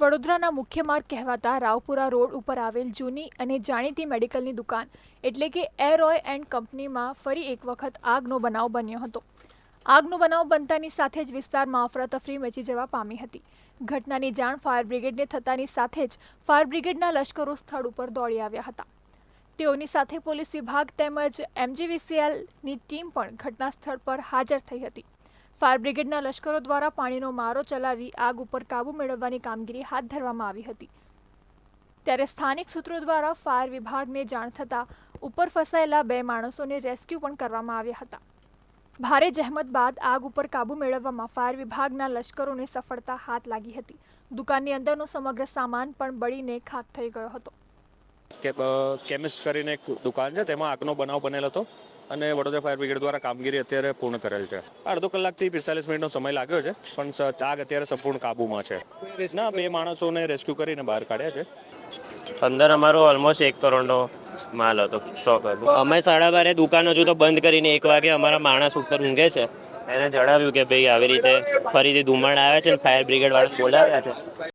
વડોદરાના મુખ્ય માર્ગ કહેવાતા રાવપુરા રોડ ઉપર આવેલ જૂની અને જાણીતી મેડિકલની દુકાન એટલે કે એરોય એન્ડ કંપનીમાં ફરી એક વખત આગનો બનાવ બન્યો હતો. આગનો બનાવ બનતાની સાથે જ વિસ્તારમાં અફરાતફરી મચી જવા પામી હતી. ઘટનાની જાણ ફાયર બ્રિગેડને થતાની સાથે જ ફાયર બ્રિગેડના લશ્કરો સ્થળ ઉપર દોડી આવ્યા હતા. તેઓની સાથે પોલીસ વિભાગ તેમજ એમજીવીસીએલની ટીમ પણ ઘટના સ્થળ પર હાજર થઈ હતી. ફાયર બ્રિગેડના લશ્કરો દ્વારા પાણીનો મારો ચલાવી આગ ઉપર કાબૂ મેળવવાની કામગીરી હાથ ધરવામાં આવી હતી. ત્યારે સ્થાનિક સૂત્રો દ્વારા ફાયર વિભાગને જાણ થતાં ઉપર ફસાયેલા બે માણસોને રેસ્ક્યુ પણ કરવામાં આવ્યા હતા. ભારે જહેમત બાદ આગ ઉપર કાબૂ મેળવવામાં ફાયર વિભાગના લશ્કરોને સફળતા હાથ લાગી હતી. દુકાનની અંદરનો સમગ્ર સામાન પણ બળીને ખાક થઈ ગયો હતો. કેમિસ્ટ કરીને એક દુકાન છે, તેમાં આગનો બનાવ બનેલો હતો. અને વડોદરા ફાયર બ્રિગેડ દ્વારા કામગીરી અત્યારે પૂર્ણ કરેલ છે. અડધો કલાકથી પિસ્તાલીસ મિનિટનો સમય લાગ્યો છે, પણ આગ અત્યારે સંપૂર્ણ કાબૂમાં છે. ના, બે માણસોને રેસ્ક્યુ કરીને બહાર કાઢ્યા છે. અંદર અમારો ઓલમોસ્ટ એક કરોડનો માલ હતો સ્ટોક હતો. અમે સાડા બારે દુકાન હજુ તો બંધ કરીને એક વાગે અમારા માણસ ઉપર ઊંઘે છે. એને જણાવ્યું કે ભાઈ આવી રીતે ફરીથી ધુમાડ આવે છે ફાયર બ્રિગેડ વાળા બોલાવ્યા છે.